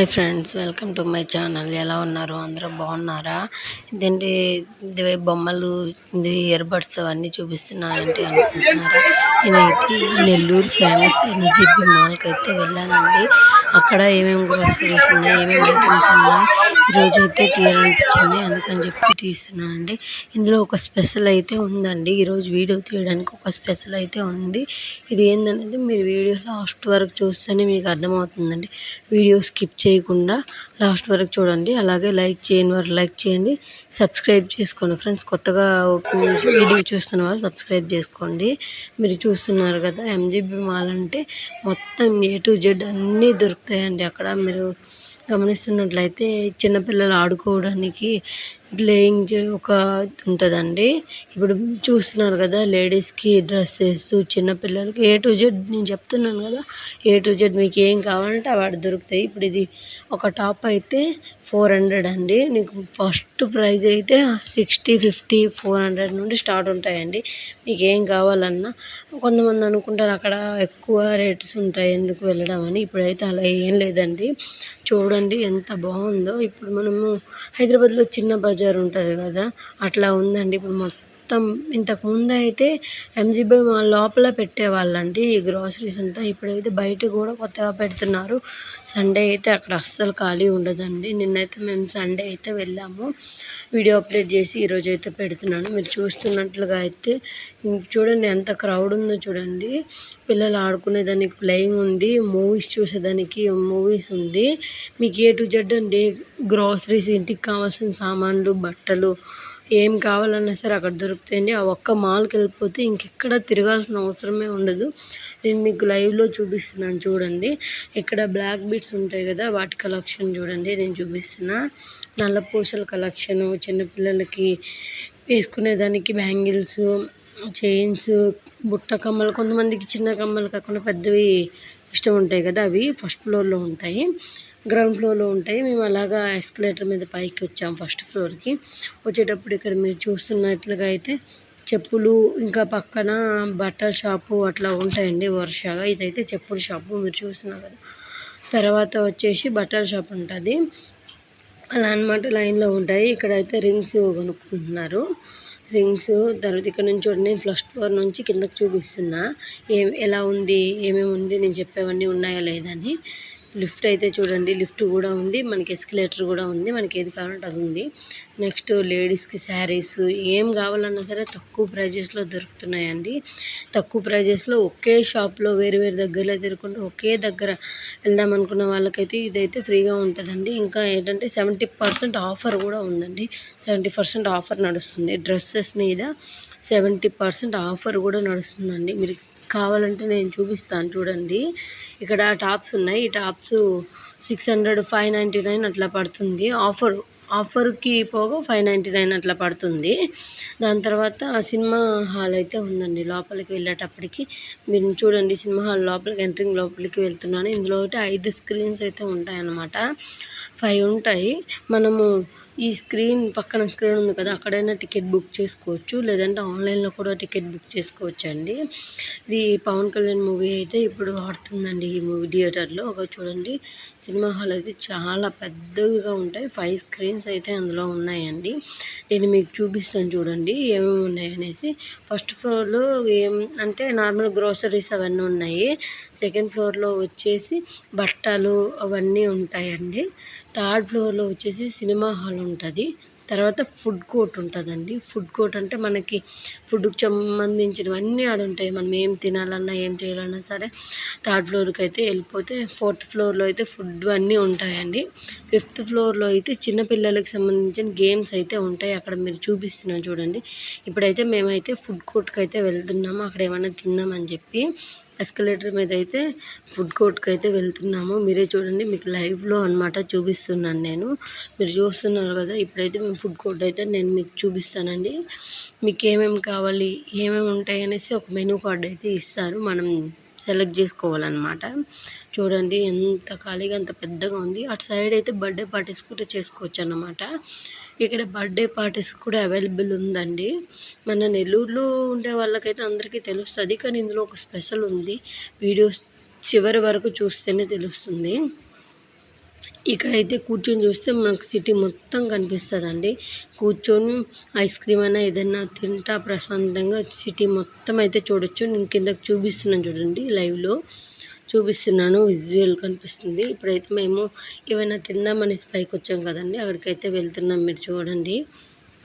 Hi friends welcome to my channel. ఎలా ఉన్నారు? అందరూ బాగున్నారా? ఇదేంటి ఇది బొమ్మలు ఇది ఇయర్బడ్స్ అవన్నీ చూపిస్తున్నాయంటే అనుకుంటున్నారా? నేనైతే నెల్లూరు ఫేమస్ ఎంజీపీ మాల్కి అయితే వెళ్ళానండి. అక్కడ ఏమేమి గ్రోసరీస్ ఉన్నాయి ఏమేమి ఐటమ్స్ ఉన్నాయి ఈరోజు అయితే తీయాలనిపించింది. అందుకని చెప్పి తీస్తున్నానండి. ఇందులో ఒక స్పెషల్ అయితే ఉందండి. ఈరోజు వీడియో తీయడానికి ఒక స్పెషల్ అయితే ఉంది. ఇది ఏందనేది మీరు వీడియో లాస్ట్ వరకు చూస్తేనే మీకు అర్థమవుతుందండి. వీడియో స్కిప్ చేయకుండా లాస్ట్ వరకు చూడండి. అలాగే లైక్ చేయని వారు లైక్ చేయండి. సబ్స్క్రైబ్ చేసుకోండి. ఫ్రెండ్స్ కొత్తగా వీడియో చూస్తున్న వారు సబ్స్క్రైబ్ చేసుకోండి. మీరు చూస్తున్నారు కదా ఎంజీబీ మాల్ అంటే మొత్తం ఏ టు జెడ్ అన్నీ దొరుకుతాయండి. అక్కడ మీరు గమనిస్తున్నట్లయితే చిన్నపిల్లలు ఆడుకోవడానికి ప్లేయింగ్ ఒక ఉంటుందండి. ఇప్పుడు చూస్తున్నారు కదా లేడీస్కి డ్రెస్సెస్ చిన్నపిల్లలకి ఏ టు జెడ్ నేను చెప్తున్నాను కదా ఏ టు జెడ్ మీకు ఏం కావాలంటే అవి దొరుకుతాయి. ఇప్పుడు ఇది ఒక టాప్ అయితే ఫోర్ హండ్రెడ్ అండి. నీకు ఫస్ట్ ప్రైస్ అయితే సిక్స్టీ ఫిఫ్టీ ఫోర్ హండ్రెడ్ నుండి స్టార్ట్ ఉంటాయండి. మీకు ఏం కావాలన్నా కొంతమంది అనుకుంటారు అక్కడ ఎక్కువ రేట్స్ ఉంటాయి ఎందుకు వెళ్ళడం అని. ఇప్పుడైతే అలా ఏం లేదండి. చూడండి ఎంత బాగుందో. ఇప్పుడు మనము హైదరాబాద్లో చిన్న బజార్ ఉంటుంది కదా అట్లా ఉందండి. ఇప్పుడు మొత్తం మొత్తం ఇంతకుముందు అయితే ఎంజీబీ మాల్ లోపల పెట్టేవాళ్ళండి ఈ గ్రాసరీస్ అంతా. ఇప్పుడైతే బయట కూడా కొత్తగా పెడుతున్నారు. సండే అయితే అక్కడ అస్సలు ఖాళీ ఉండదండి. నిన్నైతే మేము సండే అయితే వెళ్ళాము. వీడియో అప్లోడ్ చేసి ఈరోజు అయితే పెడుతున్నాను. మీరు చూస్తున్నట్లుగా అయితే చూడండి ఎంత క్రౌడ్ ఉందో చూడండి. పిల్లలు ఆడుకునేదానికి ప్లేయింగ్ ఉంది. మూవీస్ చూసేదానికి మూవీస్ ఉంది. మీకు ఏ టు జెడ్ అండి గ్రాసరీస్ ఇంటికి కావాల్సిన సామాన్లు బట్టలు ఏం కావాలన్నా సరే అక్కడ దొరుకుతాయండి. ఆ ఒక్క మాల్కి వెళ్ళిపోతే ఇంకెక్కడ తిరగాల్సిన అవసరమే ఉండదు. నేను మీకు లైవ్లో చూపిస్తున్నాను చూడండి. ఇక్కడ బ్లాక్ బీట్స్ ఉంటాయి కదా వాటి కలెక్షన్ చూడండి. నేను చూపిస్తున్నా. నల్లపూసల కలెక్షను చిన్నపిల్లలకి వేసుకునేదానికి బ్యాంగిల్స్ చైన్స్ బుట్ట కమ్మలు కొంతమందికి చిన్న కమ్మలు కాకుండా పెద్దవి ఇష్టం ఉంటాయి కదా అవి ఫస్ట్ ఫ్లోర్లో ఉంటాయి. గ్రౌండ్ ఫ్లోర్లో ఉంటాయి. మేము అలాగా ఎస్కలేటర్ మీద పైకి వచ్చాము ఫస్ట్ ఫ్లోర్కి. వచ్చేటప్పుడు ఇక్కడ మీరు చూస్తున్నట్లుగా అయితే చెప్పులు ఇంకా పక్కన బట్టల షాపు అట్లా ఉంటాయండి వరుసగా. ఇదైతే చెప్పుల షాపు మీరు చూస్తున్నారు కదా. తర్వాత వచ్చేసి బట్టల షాప్ ఉంటుంది. అలా అనమాట లైన్లో ఉంటాయి. ఇక్కడైతే రింగ్స్ కొనుక్కుంటున్నారు. రింగ్స్ తర్వాత ఇక్కడ నుంచి చూడండి ఫస్ట్ ఫ్లోర్ నుంచి కిందకి చూపిస్తున్నా. ఏం ఎలా ఉంది ఏమేమి ఉంది నేను చెప్పేవన్నీ ఉన్నాయా లేదని లిఫ్ట్ అయితే చూడండి లిఫ్ట్ కూడా ఉంది మనకి ఎస్కలేటర్ కూడా ఉంది మనకి ఏది కావాలంటే అది ఉంది. నెక్స్ట్ లేడీస్కి శారీస్ ఏం కావాలన్నా సరే తక్కువ ప్రైజెస్లో దొరుకుతున్నాయండి. తక్కువ ప్రైజెస్లో ఒకే షాప్లో వేరు వేరు దగ్గరలో తిరుగుకుంటూ ఒకే దగ్గర వెళ్దాం అనుకున్న వాళ్ళకైతే ఇదైతే ఫ్రీగా ఉంటుందండి. ఇంకా ఏంటంటే సెవెంటీ పర్సెంట్ ఆఫర్ కూడా ఉందండి. సెవెంటీ పర్సెంట్ ఆఫర్ నడుస్తుంది. డ్రెస్సెస్ మీద సెవెంటీ పర్సెంట్ ఆఫర్ కూడా నడుస్తుందండి. మీరు కావాలంటే నేను చూపిస్తాను చూడండి. ఇక్కడ టాప్స్ ఉన్నాయి. ఈ tops six hundred five ninety nine అట్లా పడుతుంది. ఆఫర్ ఆఫర్కి పోగా ఫైవ్ నైంటీ నైన్ అట్లా పడుతుంది. దాని తర్వాత సినిమా హాల్ అయితే ఉందండి లోపలికి వెళ్ళేటప్పటికి. మీరు చూడండి సినిమా హాల్ లోపలికి ఎంట్రింగ్ లోపలికి వెళ్తున్నాను. ఇందులో ఐదు స్క్రీన్స్ అయితే ఉంటాయన్నమాట. ఫైవ్ ఉంటాయి. మనము ఈ స్క్రీన్ పక్కన స్క్రీన్ ఉంది కదా అక్కడైనా టికెట్ బుక్ చేసుకోవచ్చు. లేదంటే ఆన్లైన్లో కూడా టికెట్ బుక్ చేసుకోవచ్చు అండి ఇది పవన్ కళ్యాణ్ మూవీ అయితే ఇప్పుడు ఆడుతుందండి ఈ మూవీ థియేటర్లో. ఒక చూడండి సినిమా హాల్ అయితే చాలా పెద్దగా ఉంటాయి. ఫైవ్ స్క్రీన్స్ అయితే అందులో ఉన్నాయండి. నేను మీకు చూపిస్తాను చూడండి ఏమేమి ఉన్నాయి అనేసి. ఫస్ట్ ఫ్లోర్లో ఏం అంటే నార్మల్ గ్రోసరీస్ అవన్నీ ఉన్నాయి. సెకండ్ ఫ్లోర్లో వచ్చేసి బట్టలు అవన్నీ ఉంటాయండి. థర్డ్ ఫ్లోర్లో వచ్చేసి సినిమా హాల్ ఉంటుంది. తర్వాత ఫుడ్ కోర్ట్ ఉంటుందండి. ఫుడ్ కోర్ట్ అంటే మనకి ఫుడ్కి సంబంధించినవన్నీ ఆడ ఉంటాయి. మనం ఏం తినాలన్నా ఏం చేయాలన్నా సరే థర్డ్ ఫ్లోర్కి అయితే వెళ్ళిపోతే ఫోర్త్ ఫ్లోర్లో అయితే ఫుడ్ అన్నీ ఉంటాయండి. ఫిఫ్త్ ఫ్లోర్లో అయితే చిన్నపిల్లలకి సంబంధించిన గేమ్స్ అయితే ఉంటాయి. అక్కడ మీరు చూపిస్తున్నాం చూడండి. ఇప్పుడైతే మేమైతే ఫుడ్ కోర్ట్కి అయితే వెళ్తున్నాము. అక్కడ ఏమైనా తిందామని చెప్పి ఎస్కలేటర్ మీద అయితే ఫుడ్ కోర్ట్కి అయితే వెళ్తున్నాము. మీరే చూడండి మీకు లైవ్లో అనమాట చూపిస్తున్నాను నేను. మీరు చూస్తున్నారు కదా ఇప్పుడైతే మేము ఫుడ్ కోర్ట్ అయితే నేను మీకు చూపిస్తానండి. మీకు ఏమేమి కావాలి ఏమేమి ఉంటాయి అనేసి ఒక మెనూ కార్డ్ అయితే ఇస్తారు. మనం సెలెక్ట్ చేసుకోవాలన్నమాట. చూడండి ఎంత ఖాళీగా అంత పెద్దగా ఉంది. అటు సైడ్ అయితే బర్త్డే పార్టీస్ కూడా చేసుకోవచ్చు అన్నమాట ఇక్కడ బర్త్డే పార్టీస్ కూడా అవైలబుల్ ఉందండి. మన నెల్లూరులో ఉండే వాళ్ళకైతే అందరికీ తెలుస్తుంది కానీ ఇందులో ఒక స్పెషల్ ఉంది. వీడియోస్ చివరి వరకు చూస్తేనే తెలుస్తుంది. ఇక్కడైతే కూర్చొని చూస్తే మనకు సిటీ మొత్తం కనిపిస్తుందండి. కూర్చొని ఐస్ క్రీమ్ అయినా ఏదైనా తింటా ప్రశాంతంగా సిటీ మొత్తం అయితే చూడొచ్చు. నేను కిందకి చూపిస్తున్నాను చూడండి లైవ్లో చూపిస్తున్నాను విజువల్ కనిపిస్తుంది. ఇప్పుడైతే మేము ఏమైనా తిందామనేసి పైకి వచ్చాం కదండి. అక్కడికైతే వెళ్తున్నాం మీరు చూడండి.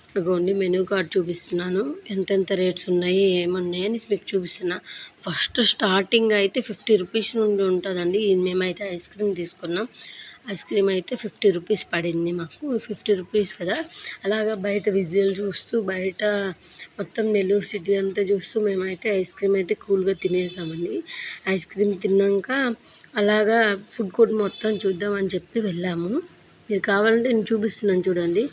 ఇదిగోండి మెనూ కార్డ్ చూపిస్తున్నాను. ఎంతెంత రేట్స్ ఉన్నాయి ఏమున్నాయి అని మీకు చూపిస్తున్నా. ఫస్ట్ స్టార్టింగ్ అయితే ఫిఫ్టీ రూపీస్ నుండి ఉంటుందండి. మేమైతే ఐస్ క్రీమ్ తీసుకున్నాం. ఐస్ క్రీమ్ అయితే ఫిఫ్టీ రూపీస్ పడింది మాకు. ఫిఫ్టీ రూపీస్ కదా. అలాగా బయట విజువల్ చూస్తూ బయట మొత్తం నెల్లూరు సిటీ అంతా చూస్తూ మేమైతే ఐస్ క్రీమ్ అయితే కూల్గా తినేసామండి. ఐస్ క్రీమ్ తిన్నాక అలాగా ఫుడ్ కోర్ట్ మొత్తం చూద్దామని చెప్పి వెళ్ళాము. మీరు కావాలంటే నేను చూపిస్తున్నాను చూడండి.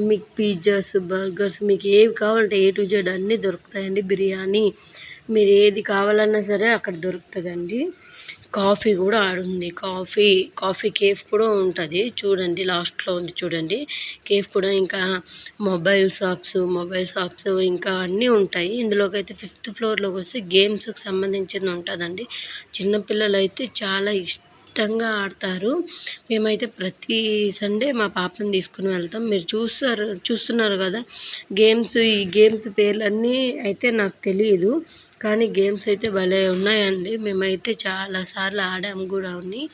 మీకు పిజ్జాస్ బర్గర్స్ మీకు ఏవి కావాలంటే ఏ టు జెడ్ అన్నీ దొరుకుతాయండి. బిర్యానీ మీరు ఏది కావాలన్నా సరే అక్కడ దొరుకుతుందండి. కాఫీ కూడా ఆడుంది. కాఫీ కాఫీ కేఫ్ కూడా ఉంటుంది. చూడండి లాస్ట్లో ఉంది చూడండి. కేఫ్ కూడా ఇంకా మొబైల్ షాప్స్ మొబైల్ షాప్స్ ఇంకా అన్నీ ఉంటాయి. ఇందులోకి అయితే ఫిఫ్త్ ఫ్లోర్లోకి వస్తే గేమ్స్కి సంబంధించింది ఉంటుందండి. చిన్నపిల్లలు అయితే చాలా ఇష్టంగా ఆడతారు. మేమైతే ప్రతి సండే మా పాపని తీసుకుని వెళ్తాం. మీరు చూస్తారు చూస్తున్నారు కదా గేమ్స్ ఈ గేమ్స్ పేర్లన్నీ అయితే నాకు తెలియదు. కానీ గేమ్స్ అయితే భలే ఉన్నాయండి. మేమైతే చాలాసార్లు ఆడాము కూడా ఉన్నాయి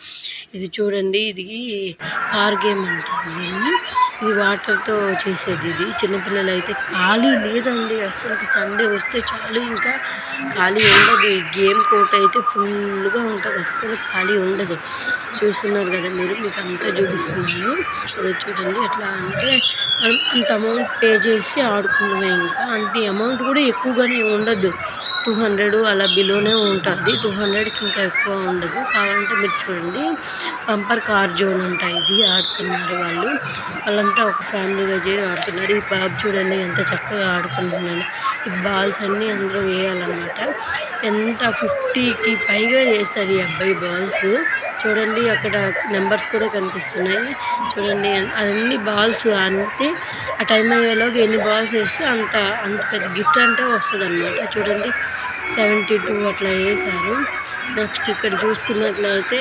ఇది చూడండి ఇది కార్ గేమ్ అంటారు దీన్ని. ఇది వాటర్తో చేసేది ఇది. చిన్నపిల్లలు అయితే ఖాళీ లేదండి. అసలు సండే వస్తే చాలు ఇంకా ఖాళీ ఉండదు. ఈ గేమ్ కోట అయితే ఫుల్గా ఉంటుంది. అస్సలు ఖాళీ ఉండదు. చూస్తున్నారు కదా మీరు మీకు అంతా చూపిస్తున్నాను. అదే చూడండి ఎట్లా అంటే మనం అంత అమౌంట్ పే చేసి ఆడుకున్నామే ఇంకా. అంత అమౌంట్ కూడా ఎక్కువగానే ఉండదు. టూ హండ్రెడ్ అలా బిలోనే ఉంటుంది. టూ హండ్రెడ్కి ఇంకా ఎక్కువ ఉండదు. కావాలంటే మీరు చూడండి. పంపర్ కార్ జోన్ ఉంటాయి ఇది ఆడుతున్నారు వాళ్ళు. వాళ్ళంతా ఒక ఫ్యామిలీగా చేరి ఆడుతున్నారు. ఈ బాబు చూడండి ఎంత చక్కగా ఆడుకుంటున్నాను ఈ బాల్స్ అన్నీ అందులో వేయాలన్నమాట. ఎంత ఫిఫ్టీకి పైగా చేస్తారు ఈ అబ్బాయి బాల్స్. చూడండి అక్కడ నెంబర్స్ కూడా కనిపిస్తున్నాయి. చూడండి అన్ని బాల్స్ అంతే ఆ టైం అయ్యేలోగా ఎన్ని బాల్స్ వేస్తే అంత అంత పెద్ద గిఫ్ట్ అంటే వస్తుంది అనమాట చూడండి సెవెంటీ టూ అట్లా వేశారు. నెక్స్ట్ ఇక్కడ చూసుకున్నట్లయితే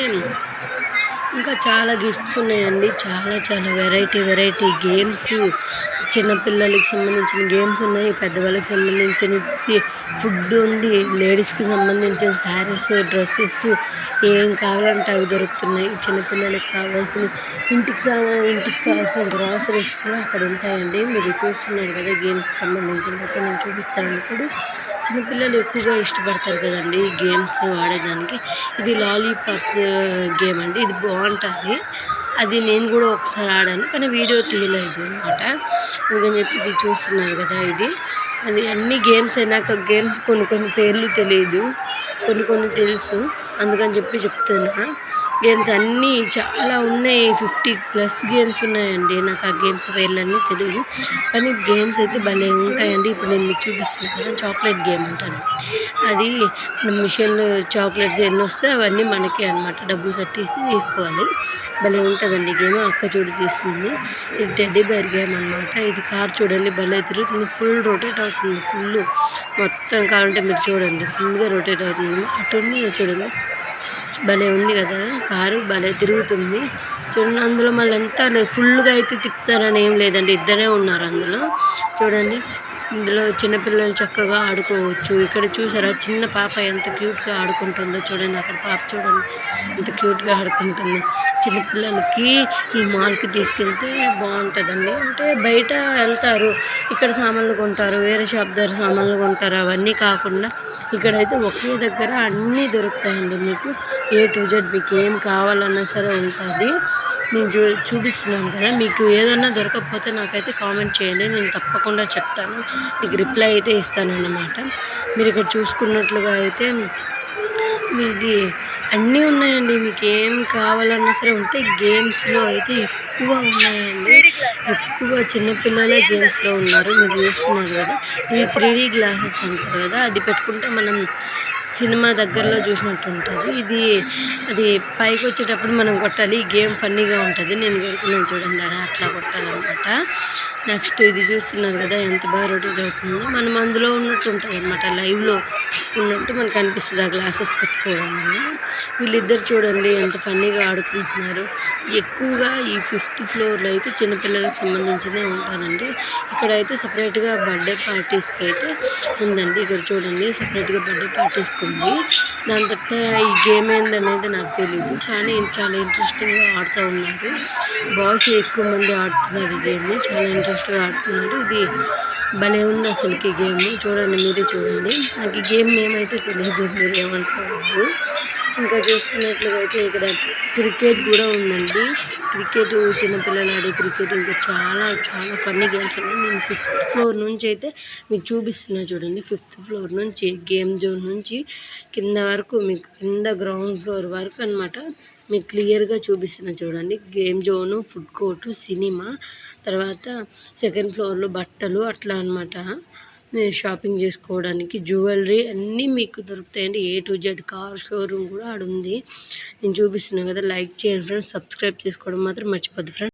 ఇంకా చాలా గిఫ్ట్స్ ఉన్నాయండి. చాలా చాలా వెరైటీ వెరైటీ గేమ్స్ చిన్నపిల్లలకి సంబంధించిన గేమ్స్ ఉన్నాయి పెద్దవాళ్ళకి సంబంధించిన ఫుడ్ ఉంది లేడీస్కి సంబంధించిన శారీస్ డ్రెస్సెస్ ఏం కావాలంటే అవి దొరుకుతున్నాయి. చిన్నపిల్లలకి కావాల్సిన ఇంటికి ఇంటికి కావాల్సిన గ్రాసరీస్ కూడా అక్కడ ఉంటాయండి. మీరు చూస్తున్నారు కదా గేమ్స్ సంబంధించిన అయితే నేను చూపిస్తాను ఇప్పుడు. చిన్నపిల్లలు ఎక్కువగా ఇష్టపడతారు కదండి గేమ్స్ ఆడేదానికి ఇది లాలీపాప్స్ గేమ్ uh, అండి. ఇది బాగుంటుంది. అది నేను కూడా ఒకసారి ఆడాను కానీ వీడియో తీయలేదు అనమాట అందుకని చెప్పి ఇది చూస్తున్నారు కదా ఇది. అది అన్ని గేమ్స్ అయినాక గేమ్స్ కొన్ని కొన్ని పేర్లు తెలియదు కొన్ని కొన్ని తెలుసు. అందుకని చెప్పి చెప్తున్నా. గేమ్స్ అన్నీ చాలా ఉన్నాయి. ఫిఫ్టీ ప్లస్ గేమ్స్ ఉన్నాయండి. నాకు ఆ గేమ్స్ పేర్లన్నీ తెలియదు కానీ గేమ్స్ అయితే భలే ఉంటాయండి. ఇప్పుడు నేను మీకు చూపిస్తున్నాను కదా చాక్లెట్ గేమ్ అంటాను. అది మిషన్లో చాక్లెట్స్ ఎన్ని వస్తే అవన్నీ మనకే అనమాట డబ్బులు కట్టేసి తీసుకోవాలి. భలే ఉంటుందండి గేమ్. అక్క చూడు తీస్తుంది. ఇది టెడ్డీ బేర్ గేమ్ అనమాట ఇది కార్ చూడండి భలే తిరుగుతుంది. ఫుల్ రొటేట్ అవుతుంది. ఫుల్ మొత్తం కావాలంటే మీరు చూడండి. ఫుల్గా రొటేట్ అవుతుంది. అటు చూడండి. భలే ఉంది కదా కారు భలే తిరుగుతుంది. చూడండి అందులో మళ్ళీ ఎంత ఫుల్గా అయితే తిప్పుతారని ఏం లేదండి ఇద్దరే ఉన్నారు అందులో. చూడండి. ఇందులో చిన్నపిల్లలు చక్కగా ఆడుకోవచ్చు. ఇక్కడ చూసారా? చిన్న పాప ఎంత క్యూట్గా ఆడుకుంటుందో చూడండి. అక్కడ పాప చూడండి. ఎంత క్యూట్గా ఆడుకుంటుంది. చిన్నపిల్లలకి ఈ మాల్కి తీసుకెళ్తే బాగుంటుందండి. అంటే బయట వెళ్తారు. ఇక్కడ సామాన్లు కొంటారు. వేరే షాప్ దగ్గర సామాన్లు కొంటారు. అవన్నీ కాకుండా ఇక్కడైతే ఒకే దగ్గర అన్నీ దొరుకుతాయండి మీకు. ఏ టు జెడ్ మీకు ఏం కావాలన్నా సరే ఉంటుంది. నేను చూ చూపిస్తున్నాను కదా మీకు ఏదన్నా దొరకకపోతే నాకైతే కామెంట్ చేయండి నేను తప్పకుండా చెప్తాను మీకు రిప్లై అయితే ఇస్తానన్నమాట. మీరు ఇక్కడ చూసుకున్నట్లుగా అయితే మీది అన్నీ ఉన్నాయండి మీకు ఏం కావాలన్నా సరే ఉంటే గేమ్స్లో అయితే ఎక్కువ ఉన్నాయండి. ఎక్కువ చిన్నపిల్లలే గేమ్స్లో ఉన్నారు మీరు చూస్తున్నారు కదా. ఇది త్రీ డీ గ్లాసెస్ అంటారు కదా అది పెట్టుకుంటే మనం సినిమా దగ్గరలో చూసినట్టు ఉంటుంది ఇది అది పైకి వచ్చేటప్పుడు మనం కొట్టాలి. గేమ్ ఫన్నీగా ఉంటుంది. నేను కొడుతున్నాను చూడండి అట్లా కొట్టాలన్నమాట. నెక్స్ట్ ఇది చూస్తున్నారు కదా ఎంత బాగా రొటేట్ అవుతుందో మనం అందులో ఉన్నట్టు ఉంటుంది అనమాట లైవ్లో ఉన్నట్టు మనకు అనిపిస్తుంది ఆ గ్లాసెస్ పెట్టుకోవడం వల్ల. వీళ్ళిద్దరు చూడండి ఎంత ఫన్నీగా ఆడుకుంటున్నారు. ఎక్కువగా ఈ ఫిఫ్త్ ఫ్లోర్లో అయితే చిన్నపిల్లలకు సంబంధించిందే ఉంటుందండి. ఇక్కడైతే సపరేట్గా బర్త్డే పార్టీస్కి అయితే ఉందండి. ఇక్కడ చూడండి సపరేట్గా బర్త్డే పార్టీస్కి ఉంది. దాని తర్వాత ఈ గేమ్ ఏందనేది నాకు తెలియదు కానీ చాలా ఇంట్రెస్టింగ్గా ఆడుతూ ఉన్నారు. బాయ్స్ ఎక్కువ మంది ఆడుతున్నారు ఈ గేమ్ చాలా ఇంట్రెస్ట్గా ఆడుతున్నారు ఇది భలే ఉంది అసలుకి గేమ్. చూడండి మీరే చూడండి. నాకు ఈ గేమ్ ఏమైతే తెలియదు మీరు ఏమనుకోవద్దు ఇంకా చూస్తున్నట్లుగా అయితే ఇక్కడ క్రికెట్ కూడా ఉందండి. క్రికెట్ చిన్నపిల్లలు ఆడే క్రికెట్ ఇంకా చాలా చాలా ఫన్నీ గేమ్స్ ఉన్నాయి. నేను ఫిఫ్త్ ఫ్లోర్ నుంచి అయితే మీకు చూపిస్తున్నా చూడండి. ఫిఫ్త్ ఫ్లోర్ నుంచి గేమ్ జోన్ నుంచి కింద వరకు మీకు కింద గ్రౌండ్ ఫ్లోర్ వరకు అనమాట మీకు క్లియర్గా చూపిస్తున్నా చూడండి. Game zone food court cinema తర్వాత సెకండ్ ఫ్లోర్లో బట్టలు అట్లా అనమాట షాపింగ్ చేసుకోవడానికి జ్యువెలరీ అన్నీ మీకు దొరుకుతాయండి. A to Z car showroom కూడా ఆడుంది. నేను చూపిస్తున్నాను కదా లైక్ చేయండి ఫ్రెండ్స్ సబ్స్క్రైబ్ చేసుకోవడం మాత్రం మర్చిపోద్దు ఫ్రెండ్స్